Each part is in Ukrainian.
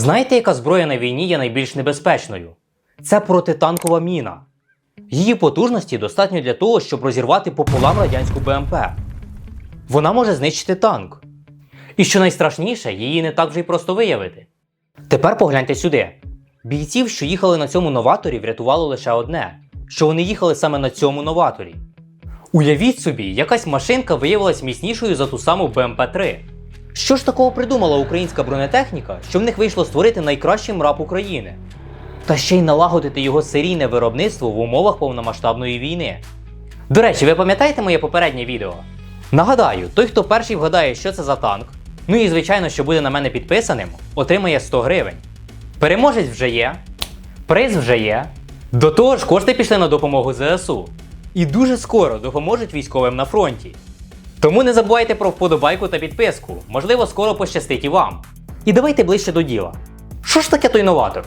Знаєте, яка зброя на війні є найбільш небезпечною? Це протитанкова міна. Її потужності достатньо для того, щоб розірвати пополам радянську БМП. Вона може знищити танк. І що найстрашніше, її не так вже й просто виявити. Тепер погляньте сюди. Бійців, що їхали на цьому новаторі, врятувало лише одне: що вони їхали саме на цьому новаторі. Уявіть собі, якась машинка виявилась міцнішою за ту саму БМП-3. Що ж такого придумала українська бронетехніка, що в них вийшло створити найкращий мрап України? Та ще й налагодити його серійне виробництво в умовах повномасштабної війни. До речі, ви пам'ятаєте моє попереднє відео? Нагадаю, той, хто перший вгадає, що це за танк, ну і звичайно, що буде на мене підписаним, отримає 100 гривень. Переможець вже є, приз вже є. До того ж, кошти пішли на допомогу ЗСУ. І дуже скоро допоможуть військовим на фронті. Тому не забувайте про вподобайку та підписку. Можливо, скоро пощастить і вам. І давайте ближче до діла. Що ж таке той новатор?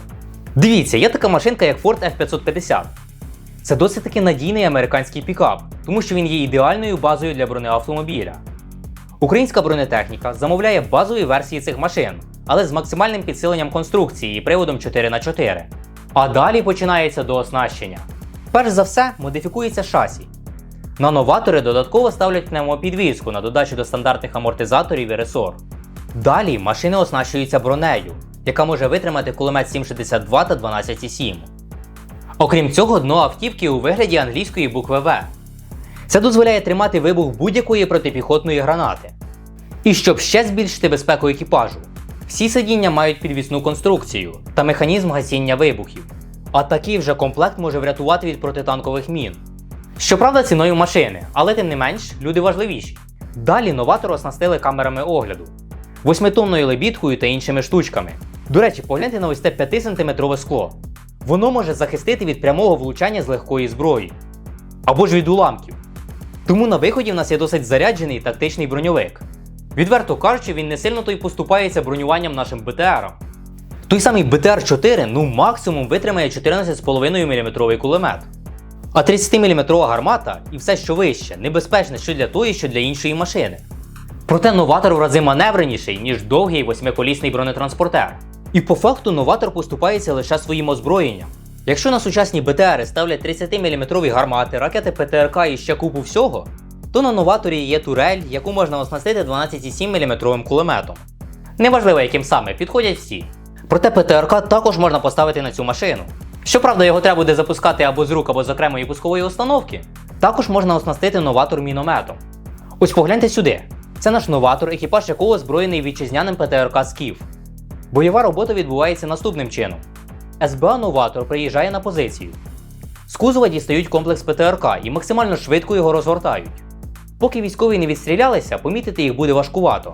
Дивіться, є така машинка, як Ford F550. Це досить таки надійний американський пікап, тому що він є ідеальною базою для бронеавтомобіля. Українська бронетехніка замовляє базові версії цих машин, але з максимальним підсиленням конструкції і приводом 4х4. А далі починається до оснащення. Перш за все, модифікується шасі. На новатори додатково ставлять пневмопідвізку на додачу до стандартних амортизаторів і ресор. Далі машини оснащуються бронею, яка може витримати кулемет 7,62 та 12,7. Окрім цього, дно автівки у вигляді англійської букви В. Це дозволяє тримати вибух будь-якої протипіхотної гранати. І щоб ще збільшити безпеку екіпажу, всі сидіння мають підвісну конструкцію та механізм гасіння вибухів. А такий вже комплект може врятувати від протитанкових мін. Щоправда, ціною машини, але тим не менш, люди важливіші. Далі новатор оснастили камерами огляду, восьмитонною лебідкою та іншими штучками. До речі, погляньте на ось те 5-сантиметрове скло. Воно може захистити від прямого влучання з легкої зброї або ж від уламків. Тому на виході в нас є досить заряджений тактичний броньовик. Відверто кажучи, він не сильно то й поступається бронюванням нашим БТРам. Той самий БТР-4 ну максимум витримає 14,5 мм кулемет. А 30-мм гармата і все, що вище, небезпечне що для тої, що для іншої машини. Проте новатор в рази маневреніший, ніж довгий восьмиколісний бронетранспортер. І по факту новатор поступається лише своїм озброєнням. Якщо на сучасні БТРи ставлять 30-мм гармати, ракети ПТРК і ще купу всього, то на новаторі є турель, яку можна оснастити 12,7 мм кулеметом. Неважливо, яким саме, підходять всі. Проте ПТРК також можна поставити на цю машину. Щоправда, його треба буде запускати або з рук, або з окремої пускової установки. Також можна оснастити новатор мінометом. Ось погляньте сюди. Це наш новатор, екіпаж якого озброєний вітчизняним ПТРК Скіф. Бойова робота відбувається наступним чином: СБА новатор приїжджає на позицію. З кузова дістають комплекс ПТРК і максимально швидко його розгортають. Поки військові не відстрілялися, помітити їх буде важкувато.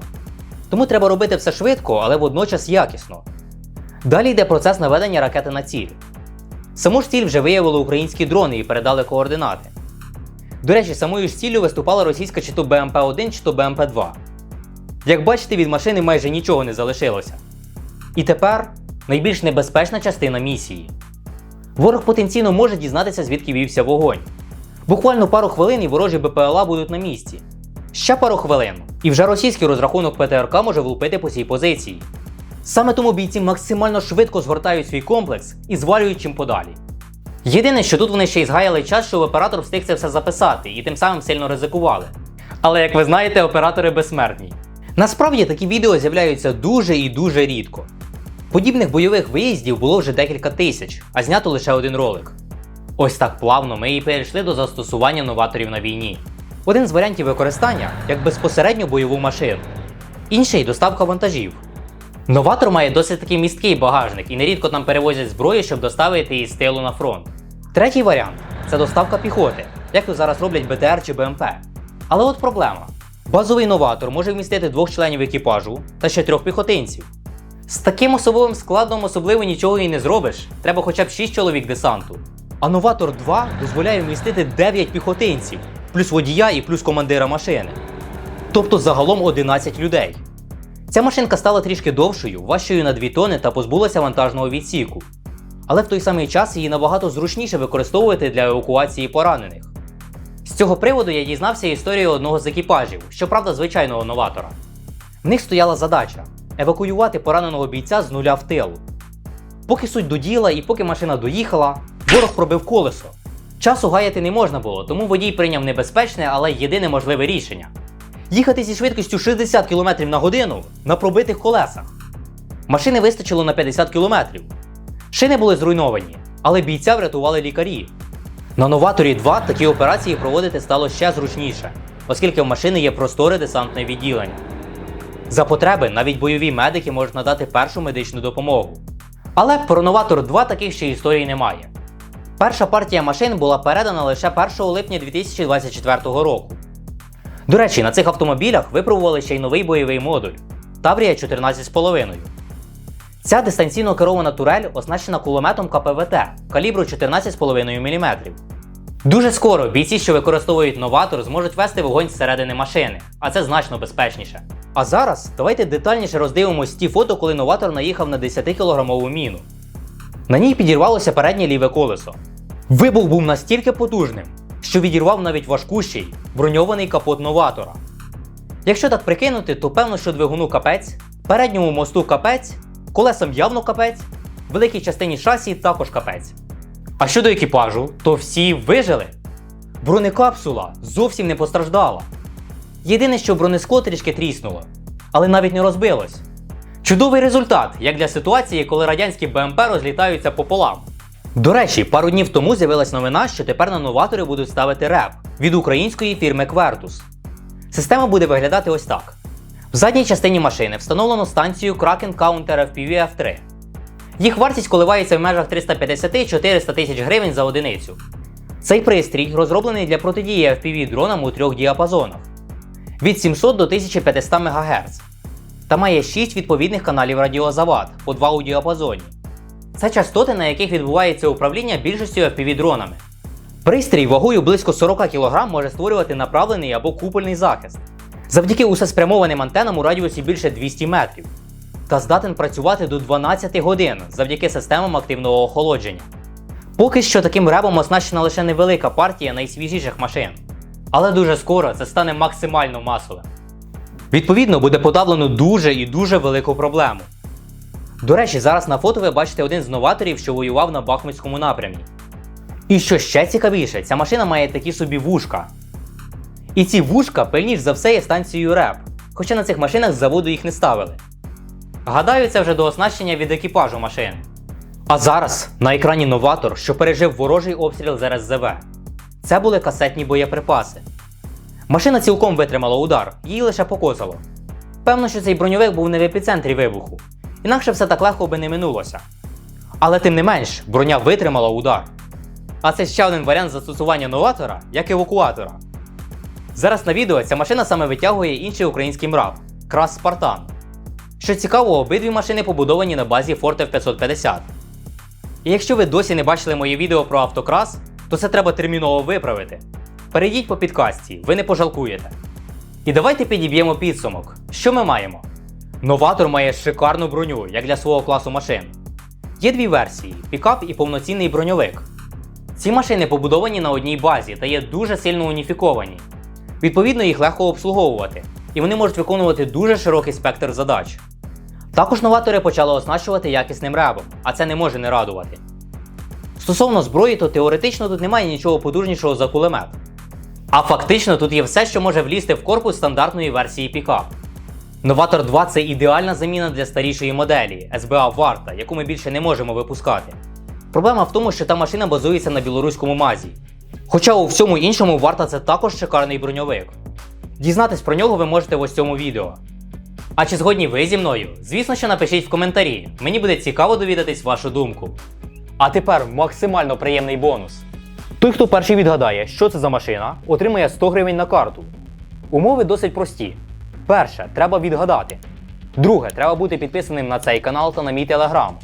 Тому треба робити все швидко, але водночас якісно. Далі йде процес наведення ракети на ціль. Саму ж ціль вже виявили українські дрони і передали координати. До речі, самою ж ціллю виступала російська чи то БМП-1, чи то БМП-2. Як бачите, від машини майже нічого не залишилося. І тепер найбільш небезпечна частина місії. Ворог потенційно може дізнатися, звідки вівся вогонь. Буквально пару хвилин і ворожі БПЛА будуть на місці. Ще пару хвилин, і вже російський розрахунок ПТРК може влупити по цій позиції. Саме тому бійці максимально швидко згортають свій комплекс і звалюють чим подалі. Єдине, що тут вони ще й згаяли час, щоб оператор встиг це все записати і тим самим сильно ризикували. Але як ви знаєте, оператори безсмертні. Насправді такі відео з'являються дуже і дуже рідко. Подібних бойових виїздів було вже декілька тисяч, а знято лише один ролик. Ось так плавно ми і перейшли до застосування новаторів на війні. Один з варіантів використання як безпосередньо бойову машину, інший доставка вантажів. Новатор має досить таки місткий багажник і нерідко там перевозять зброю, щоб доставити її з тилу на фронт. Третій варіант це доставка піхоти, як то зараз роблять БТР чи БМП. Але от проблема: базовий новатор може вмістити двох членів екіпажу та ще трьох піхотинців. З таким особовим складом особливо нічого і не зробиш, треба хоча б 6 чоловік десанту. А новатор 2 дозволяє вмістити 9 піхотинців, плюс водія і плюс командира машини. Тобто загалом 11 людей. Ця машинка стала трішки довшою, важчою на 2 тони та позбулася вантажного відсіку. Але в той самий час її набагато зручніше використовувати для евакуації поранених. З цього приводу я дізнався історію одного з екіпажів, щоправда, звичайного новатора. В них стояла задача евакуювати пораненого бійця з нуля в тил. Поки суть до діла і поки машина доїхала, ворог пробив колесо. Часу гаяти не можна було, тому водій прийняв небезпечне, але єдине можливе рішення: їхати зі швидкістю 60 км на годину на пробитих колесах. Машини вистачило на 50 км. Шини були зруйновані, але бійця врятували лікарі. На новаторі 2 такі операції проводити стало ще зручніше, оскільки в машини є просторе десантне відділення. За потреби навіть бойові медики можуть надати першу медичну допомогу. Але про новатор 2 таких ще історій немає. Перша партія машин була передана лише 1 липня 2024 року. До речі, на цих автомобілях випробували ще й новий бойовий модуль Таврія 14,5. Ця дистанційно керована турель оснащена кулеметом КПВТ калібру 14,5 мм. Дуже скоро бійці, що використовують новатор, зможуть вести вогонь зсередини машини, а це значно безпечніше. А зараз давайте детальніше роздивимось ті фото, коли новатор наїхав на 10-кілограмову міну. На ній підірвалося переднє ліве колесо. Вибух був настільки потужним, що відірвав навіть важкущий броньований капот новатора. Якщо так прикинути, то певно, що двигуну капець, передньому мосту капець, колесам явно капець, великій частині шасі також капець. А щодо екіпажу, то всі вижили. Бронекапсула зовсім не постраждала. Єдине, що бронескло трішки тріснуло, але навіть не розбилось. Чудовий результат, як для ситуації, коли радянські БМП розлітаються пополам. До речі, пару днів тому з'явилась новина, що тепер на новатори будуть ставити реп від української фірми Quertus. Система буде виглядати ось так: в задній частині машини встановлено станцію Kraken Counter FPV F3. Їх вартість коливається в межах 350-400 тисяч гривень за одиницю. Цей пристрій розроблений для протидії FPV дронам у трьох діапазонах від 700 до 1500 МГц та має 6 відповідних каналів радіозавад по 2 у діапазоні. Це частоти, на яких відбувається управління більшістю FPV дронами. Пристрій вагою близько 40 кг може створювати направлений або купольний захист завдяки усеспрямованим антенам у радіусі більше 200 метрів та здатен працювати до 12 годин завдяки системам активного охолодження. Поки що таким ребом оснащена лише невелика партія найсвіжіших машин, але дуже скоро це стане максимально масовим. Відповідно, буде подавлено дуже і дуже велику проблему. До речі, зараз на фото ви бачите один з новаторів, що воював на Бахмутському напрямі. І що ще цікавіше, ця машина має такі собі вушка. І ці вушка пильніш за все є станцією РЕП, хоча на цих машинах з заводу їх не ставили. Гадаю, це вже до оснащення від екіпажу машин. А зараз на екрані новатор, що пережив ворожий обстріл з РСЗВ. Це були касетні боєприпаси. Машина цілком витримала удар, її лише покосало. Певно, що цей броньовик був не в епіцентрі вибуху, інакше все так легко би не минулося. Але тим не менш, броня витримала удар. А це ще один варіант застосування новатора як евакуатора. Зараз на відео ця машина саме витягує інший український МРАП Крас Спартан. Що цікаво, обидві машини побудовані на базі Ford F550. І якщо ви досі не бачили моє відео про автокрас, то це треба терміново виправити. Перейдіть по підкасті, ви не пожалкуєте. І давайте підіб'ємо підсумок. Що ми маємо? Новатор має шикарну броню, як для свого класу машин. Є дві версії: пікап і повноцінний броньовик. Ці машини побудовані на одній базі та є дуже сильно уніфіковані. Відповідно, їх легко обслуговувати, і вони можуть виконувати дуже широкий спектр задач. Також новатори почали оснащувати якісним ребом, а це не може не радувати. Стосовно зброї, то теоретично тут немає нічого потужнішого за кулемет. А фактично тут є все, що може влізти в корпус стандартної версії пікап. Новатор 2 це ідеальна заміна для старішої моделі SBA Варта, яку ми більше не можемо випускати. Проблема в тому, що та машина базується на білоруському мазі. Хоча у всьому іншому варта це також шикарний броньовик. Дізнатись про нього ви можете в ось цьому відео. А чи згодні ви зі мною? Звісно, що напишіть в коментарі. Мені буде цікаво довідатись вашу думку. А тепер максимально приємний бонус. Той, хто перший відгадає, що це за машина, отримає 100 гривень на карту. Умови досить прості. Перше, треба відгадати. Друге, треба бути підписаним на цей канал та на мій телеграм.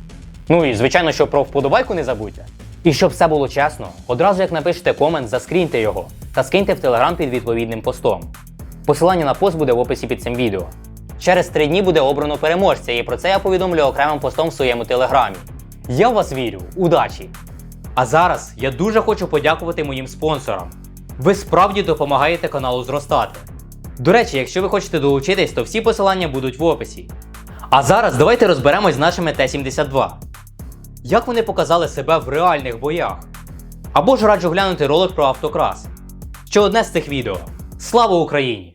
Ну і звичайно, що про вподобайку не забудьте. І щоб все було чесно, одразу як напишете комент, заскріньте його та скиньте в телеграм під відповідним постом. Посилання на пост буде в описі під цим відео. Через три дні буде обрано переможця, і про це я повідомлю окремим постом в своєму телеграмі. Я в вас вірю, удачі! А зараз я дуже хочу подякувати моїм спонсорам. Ви справді допомагаєте каналу зростати. До речі, якщо ви хочете долучитись, то всі посилання будуть в описі. А зараз давайте розберемось з нашими Т-72. Як вони показали себе в реальних боях? Або ж раджу глянути ролик про автокрас. Ще одне з цих відео. Слава Україні!